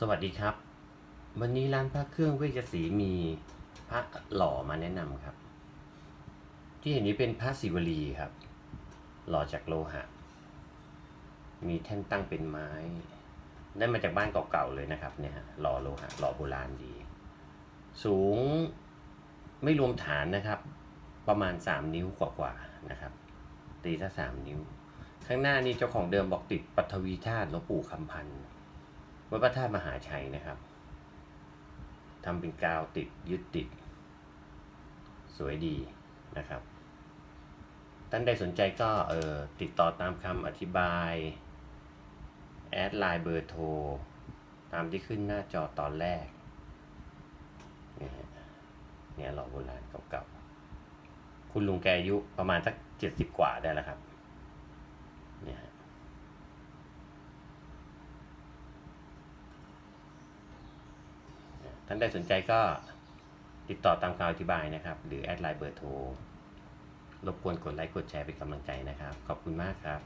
สวัสดีครับ วันนี้ร้านพระเครื่องเวชศรีมีพระหล่อมาแนะนำครับ ที่เห็นนี้เป็นพระศิวลีครับ หล่อจากโลหะ มีแท่นตั้งเป็นไม้ ได้มาจากบ้านเก่าๆเลยนะครับเนี่ยฮะหล่อโลหะหล่อโบราณดี สูงไม่รวมฐานนะครับ ประมาณสามนิ้วกว่าๆนะครับ ตีซะสามนิ้ว ข้างหน้านี่เจ้าของเดิมบอกติดปัทวีธาตุหลวงปู่คำพันธ์ วัดพระธาตุมหาชัยนะครับทำเป็นกาวติดยึดติด สวยดีนะครับ ท่านใดสนใจก็เออติดต่อตามคำอธิบาย แอดไลน์เบอร์โทร ตามที่ขึ้นหน้าจอตอนแรก เนี่ยฮะเนี่ยหล่อโบราณเก่าๆ คุณลุงแกอายุประมาณสักเจ็ดสิบกว่าได้แล้วครับเนี่ยฮะ ท่านใดสนใจก็ติดต่อตามคำอธิบายนะครับ หรือแอดไลน์เบอร์โทรรบกวนกดไลค์กดแชร์เป็นกำลังใจนะครับ ขอบคุณมากครับ